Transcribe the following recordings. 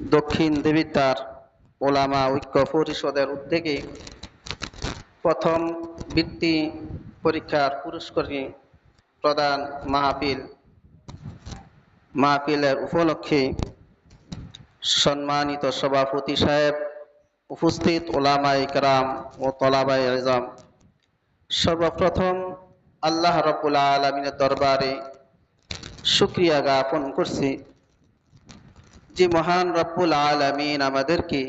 দক্ষিণ দেবিদ্বার ওলামা ঐক্য পরিষদের উদ্যোগে প্রথম বৃত্তি পরীক্ষার পুরস্কারী প্রদান মাহফিল, মাহফিলের উপলক্ষে সম্মানিত সভাপতি সাহেব, উপস্থিত ওলামা ইকরাম ও তলাবাই আজম। সর্বপ্রথম আল্লাহ রব্বুল আলমিনের দরবারে শুক্রিয়া জ্ঞাপন করছি। যে মহান রব্বুল আলমিন আমাদেরকে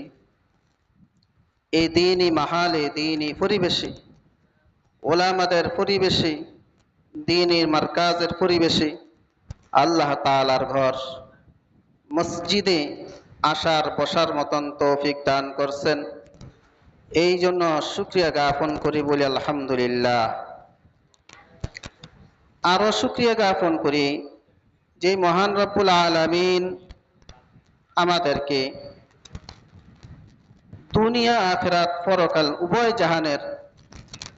এই দিনই মাহালে, দিনই পরিবেশে, ওলামাদের পরিবেশে, দিনের মার্কাজের পরিবেশে আল্লাহ তালার ঘর মসজিদে আসার, বসার মতন তৌফিক দান করছেন। এই জন্য শুক্রিয়া জ্ঞাপন করি বলি আলহামদুলিল্লাহ। আরও শুক্রিয়া জ্ঞাপন করি যে মহান রব্বুল আলমিন আমাদেরকে দুনিয়া, আখেরাত, পরকাল, উভয় জাহানের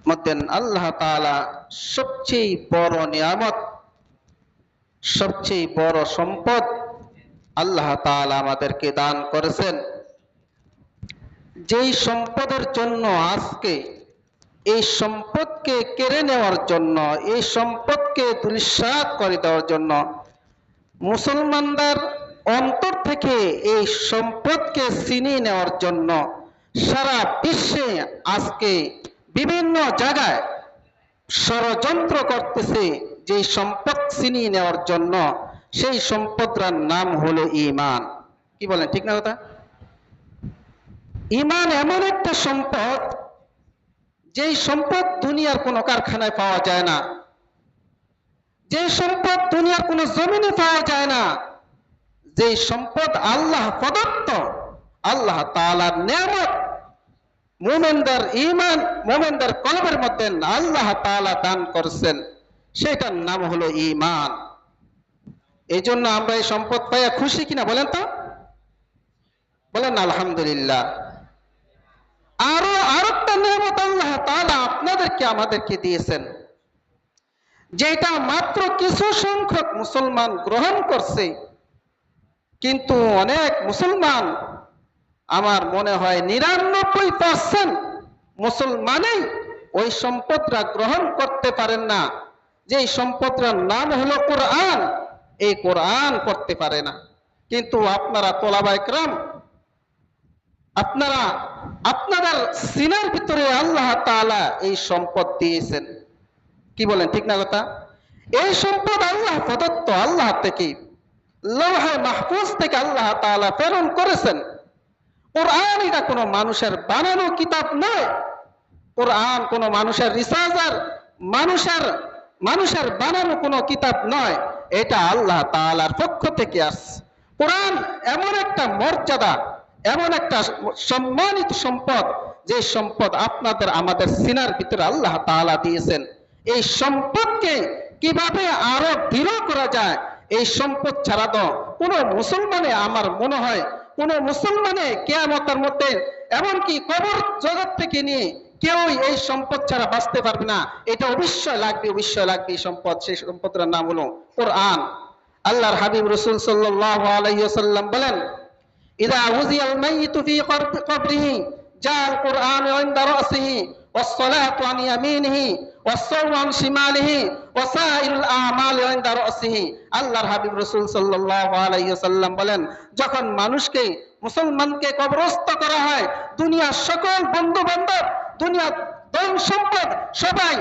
মধ্যে আল্লাহ তাআলা সবচেয়ে বড় নিয়ামত, সবচেয়ে বড় সম্পদ আল্লাহ তাআলা আমাদেরকে দান করেছেন। যেই সম্পদের জন্য আজকে, এই সম্পদকে কেড়ে নেওয়ার জন্য, এই সম্পদকে দুলিশাত করে দেওয়ার জন্য মুসলমানদের অন্তর থেকে এই সম্পদকে ছিনিয়ে নেওয়ার জন্য সারা বিশ্বে আজকে বিভিন্ন জায়গায় ষড়যন্ত্র করতেছে যে সম্পদ চিনিয়ে নেওয়ার জন্য। সেই সম্পদটার নাম হলো ইমান কি বলেন, ঠিক না কথা? ইমান এমন একটা সম্পদ, যেই সম্পদ দুনিয়ার কোনো কারখানায় পাওয়া যায় না। যে সম্পদ দুনিয়ার কোনো জমিনে পাওয়া যায় না। যে সম্পদ আল্লাহ প্রদত্ত, আল্লাহ তালার নিয়ামত, মোমেনদার ইমান মোমেনদার কলবের মধ্যে আল্লাহ তালা দান করছেন, সেটার নাম হলো ইমান এই জন্য আমরা এই সম্পদ পাইয়া খুশি কিনা বলেন তো? বলেন, আলহামদুলিল্লাহ। আরও, আরেকটা নিয়ামত আল্লাহ তাআলা আপনাদেরকে আমাদেরকে দিয়েছেন, যেটা মাত্র কিছু সংখ্যক মুসলমান গ্রহণ করছে। কিন্তু অনেক মুসলমান, আমার মনে হয় নিরানব্বই পার্সেন্ট মুসলমানেই ওই সম্পদটা গ্রহণ করতে পারেন না। যে সম্পদটার নাম হলো কোরআন, এই কোরআন করতে পারে না। কিন্তু আপনারা তোলাবাইকরাম আপনারা, আপনাদের সিনার ভিতরে আল্লাহ তাআলা এই সম্পদ দিয়েছেন। কি বলেন, ঠিক না কথা? এই সম্পদ আল্লাহ প্রদত্ত আল্লাহ থেকে লৌহে মাহফুজ থেকে আল্লাহ তাআলা প্রেরণ করেছেন। কোরআন এটা কোনো মানুষের বানানো কিতাব নয়। কোরআন কোনো মানুষের রিসার্চার, মানুষের মানুষের বানানো কোনো কিতাব নয়। এটা আল্লাহ তাআলার পক্ষ থেকে আসছে কোরআন এমন একটা মর্যাদা, এমন একটা সম্মানিত সম্পদ, যে সম্পদ আপনাদের আমাদের সিনার ভিতরে আল্লাহ তালা দিয়েছেন। এই সম্পদকে কীভাবে আরও দৃঢ় করা যায় এই সম্পদ ছাড়া তো কোনো মুসলমানে আমার মনে হয়, কোন মুসলমানে কেয়ামতের মধ্যে, এমনকি কবর জগৎ থেকে নিয়ে কেউই এই সম্পদ ছাড়া বাঁচতে পারবে না। এটা অবশ্যই লাগবে অবশ্যই লাগবে এই সম্পদ। সেই সম্পদের নাম হলো কোরআন। আল্লাহর হাবিব রসুল আলাইহি বলেন, ইদা উজিয়াল মাইয়িতু ফি কবরিহি জাল কুরআন ইনদা রাসিহি। والصلاة عن يمينه والصوم عن شماله وسائر الأعمال عند رأسه আল্লাহর হাবিব রাসূল সাল্লাল্লাহু আলাইহি ওয়াসাল্লাম বলেন যখন মানুষকে মুসলমানকে কবরস্থ করা হয় দুনিয়ার সকল বন্ধু বান্ধব দুনিয়া ধন সম্পদ সবাই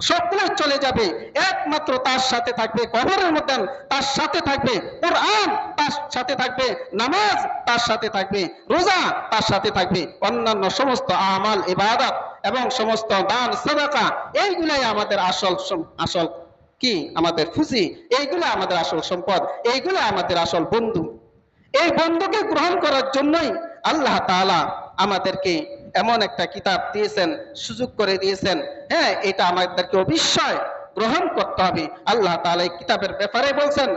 সবগুলো চলে যাবে। একমাত্র তার সাথে থাকবে কবরের মধ্যে, তার সাথে থাকবে কোরআন, তার সাথে থাকবে নামাজ, তার সাথে থাকবে রোজা, তার সাথে থাকবে অন্যান্য সমস্ত আমাল, ইবাদত এবং সমস্ত দান, সাদাকা। এইগুলাই আমাদের আসল আসল কি? আমাদের খুশি এইগুলো আমাদের আসল সম্পদ। এইগুলো আমাদের আসল বন্ধু। এই বন্ধুকে গ্রহণ করার জন্যই আল্লাহ তাআলা আমাদেরকে এমন একটা কিতাব দিয়েছেন, সুযোগ করে দিয়েছেন। হ্যাঁ এটা আমাদেরকে অবশ্যই গ্রহণ করতে হবে। আল্লাহ তাআলা এই কিতাবের ব্যাপারে বলছেন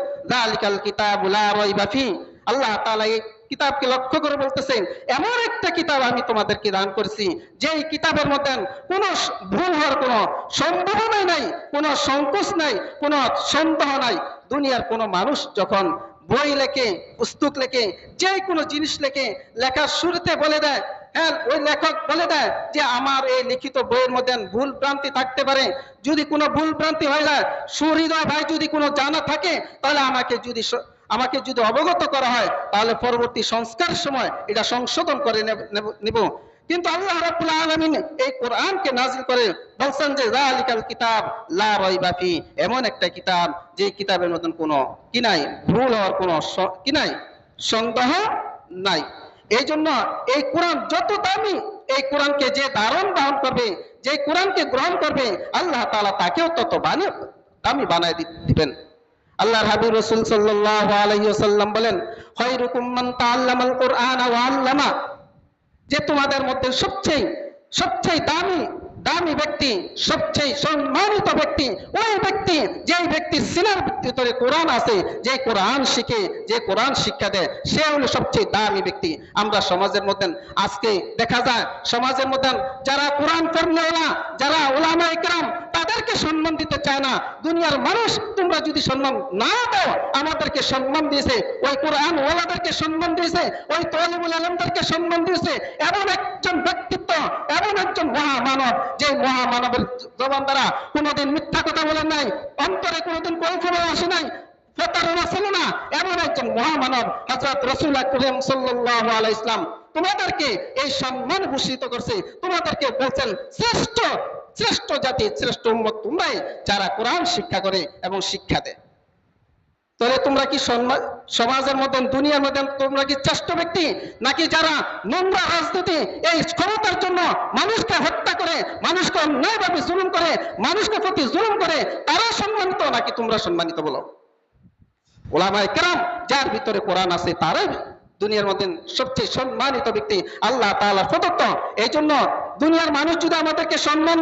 আল্লাহ তাআলা এই কিতাবকে লক্ষ্য করে বলতেছেন, এমন একটা কিতাব আমি তোমাদেরকে দান করেছি যে এই কিতাবের মধ্যে কোনো ভুল হওয়ার কোনো সম্ভাবনাই নাই, কোনো সংকোচ নাই, কোনো সন্দেহ নাই। দুনিয়ার কোনো মানুষ যখন বই লেখে, পুস্তক লেখে যে কোনো জিনিস লেখে, লেখার শুরুতে বলে দেয় ওই লেখক বলে দেয় যে আমার এই লিখিত বইয়ের মধ্যে ভুল ভ্রান্তি থাকতে পারে। যদি কোনো ভুল ভ্রান্তি হয়ে যায় সুহৃদয় ভাই যদি কোনো জানা থাকে, তাহলে আমাকে যদি আমাকে যদি অবগত করা হয়, তাহলে পরবর্তী সংস্কারের সময় এটা সংশোধন করে নেব- কিন্তু আল্লাহ রাব্বুল আলামিন এই কোরআনকে নাজিল করে বলছেন যে, যালিকাল কিতাব লা এমন একটা কিতাব, যে কিতাবের মতন কোনো কি নাই, ভুল হওয়ার কোনো কি নাই, সন্দেহ নাই। এই জন্য এই কোরআন যত দামি, এই কোরআনকে যে ধারণ ধারণ করবে, যে কোরআনকে গ্রহণ করবে, আল্লাহ তালা তাকেও তত বানিয়ে দামি বানায় দিবেন। আল্লাহ হাবিব রসুল সাল্লাহ আলাইহি ওয়াসাল্লাম বলেন হয় রুকুমান তাআল্লামাল কোরআন আল্লামা। যে তোমাদের মধ্যে সবচেয়ে সবচেয়ে দামি দামি ব্যক্তি, সবচেয়ে সম্মানিত ব্যক্তি, ওই ব্যক্তি যে ব্যক্তি সিনার ভিতরে কোরআন আছে, যে কোরআন শিখে, যে কোরআন শিক্ষা দেয়, সে হলো সবচেয়ে দামি ব্যক্তি। আমরা সমাজের মধ্যে, আজকে দেখা যায়, সমাজের মধ্যে যারা কোরআন পড়নেওয়ালা যারা ওলামা ইকরাম তাদেরকে সম্মান দিতে চায় না। দুনিয়ার মানুষ, তোমরা যদি সম্মান না দাও, আমাদেরকে সম্মান দিয়েছে। ওই কোরআন ওলাদেরকে সম্মান দিয়েছে, ওই তলিবুল আলমদেরকে সম্মান দিয়েছে। এমন একজন ব্যক্তিত্ব, এমন একজন মহামানব, যে মহামানবের জবান দ্বারা কোনোদিন মিথ্যা কথা বলেন নাই, অন্তরে কোনোদিন কৌফলে আসে নাই, প্রতারণা ছিল না। এমন একজন মহামানব, হযরত রাসূল আকরাম সাল্লাল্লাহু আলাইহি ইসলাম তোমাদেরকে এই সম্মান ভূষিত করছে। তোমাদেরকে বলছেন, শ্রেষ্ঠ শ্রেষ্ঠ জাতি, শ্রেষ্ঠ উম্মত তোমরাই যারা কোরআন শিক্ষা করে এবং শিক্ষা দেয়। তাহলে তোমরা কি সমাজের মতন, দুনিয়ার মতন তোমরা কি শ্রেষ্ঠ ব্যক্তি? নাকি যারা নোংরা রাজনীতি, এই ক্ষমতার জন্য মানুষকে হত্যা করে, মানুষকে অন্যায়ভাবে জুলুম করে, মানুষকে প্রতি জুলুম করে তারা সম্মানিত নাকি তোমরা সম্মানিত বলো? ওলামায়ে কেরাম, যার ভিতরে কোরআন আছে, তারাই দুনিয়ার মধ্যে সবচেয়ে সম্মানিত ব্যক্তি, আল্লাহ তাআলার প্রদত্ত। এই জন্য দুনিয়ার মানুষ যদি আমাদেরকে সম্মান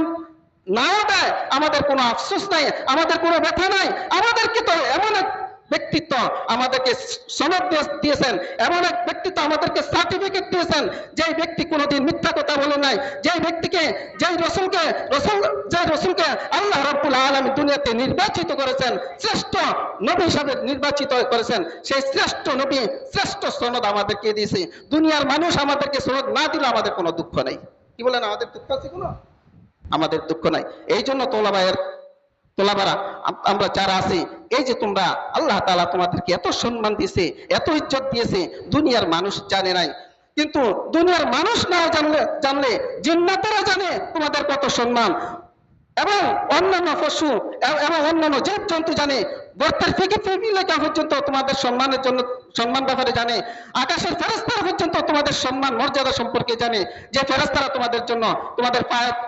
নাও দেয়, আমাদের কোনো আফসোস নাই, আমাদের কোনো ব্যথা নাই। আমাদেরকে তো এমন এক ব্যক্তিত্ব আমাদেরকে সনদ দিয়েছেন, এমন এক ব্যক্তিত্ব আমাদেরকে সার্টিফিকেট দিয়েছেন যে ব্যক্তি কোনোদিন মিথ্যা কথা বলে নাই যে ব্যক্তিকে যে রসুলকে, রসুল যে রসুলকে আল্লাহ রাব্বুল আলামিন দুনিয়াতে নির্বাচিত করেছেন, শ্রেষ্ঠ নবী হিসাবে নির্বাচিত করেছেন, সেই শ্রেষ্ঠ নবী, শ্রেষ্ঠ সনদ আমাদেরকে দিয়েছে। দুনিয়ার মানুষ আমাদেরকে সনদ না দিলে আমাদের কোনো দুঃখ নেই। কি বলেন, আমাদের দুঃখ আছে কোনো? আমাদের দুঃখ নাই। এই জন্য তোলাবায়ের তোলাবারা, আম- আমরা যারা আছি, এই যে তোমরা আল্লাহ তাআলা তোমাদেরকে এত সম্মান দিয়েছে, এত ইজ্জত দিয়েছে, দুনিয়ার মানুষ জানে নাই। কিন্তু দুনিয়ার মানুষ না জানলে জানলে জিন্নাতেরা জানে তোমাদের কত সম্মান। এবং অন্যান্য পশু এবং অন্যান্য জীব জন্তু জানে। গর্তের ফিকি লেখা পর্যন্ত তোমাদের সম্মানের জন্য সম্মান ব্যাপারে জানে। আকাশের ফেরস্তারা পর্যন্ত তোমাদের সম্মান, মর্যাদা সম্পর্কে জানে। যে ফেরস্তারা তোমাদের জন্য, তোমাদের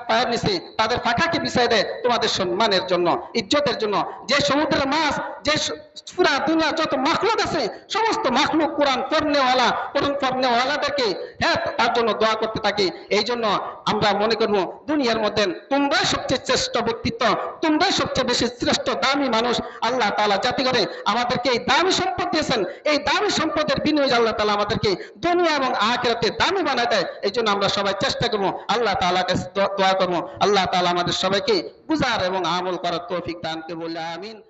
পায়ের নিচে, তাদের ফাঁকাকে বিছাই দেয় তোমাদের সম্মানের জন্য, ইজ্জতের জন্য। যে সমুদ্রের মাছ, যে পুরা দুনিয়া যত মাখলুক আছে, সমস্ত মাখলুক কোরআন পড়নেওয়ালা কোরআন পড়নেওয়ালাদেরকে হ্যাঁ তার জন্য দোয়া করতে থাকে। এই জন্য আমরা মনে করব, দুনিয়ার মধ্যে তোমরাই সবচেয়ে শ্রেষ্ঠ ব্যক্তিত্ব, তোমরাই সবচেয়ে বেশি শ্রেষ্ঠ দামি মানুষ। আল্লাহ তাআলা জাতি করে আমাদেরকে এই দামি সম্পদ দিয়েছেন। এই দামি সম্পদের বিনিয়োগ আল্লাহ তালা আমাদেরকে দুনিয়া এবং আখেরাতে দামি বানায় দেয়। এই জন্য আমরা সবাই চেষ্টা করব, আল্লাহ তালা কাছে দোয়া- করব। আল্লাহ তালা আমাদের সবাইকে বুঝার এবং আমল করার তৌফিক দানকে বলে আমিন।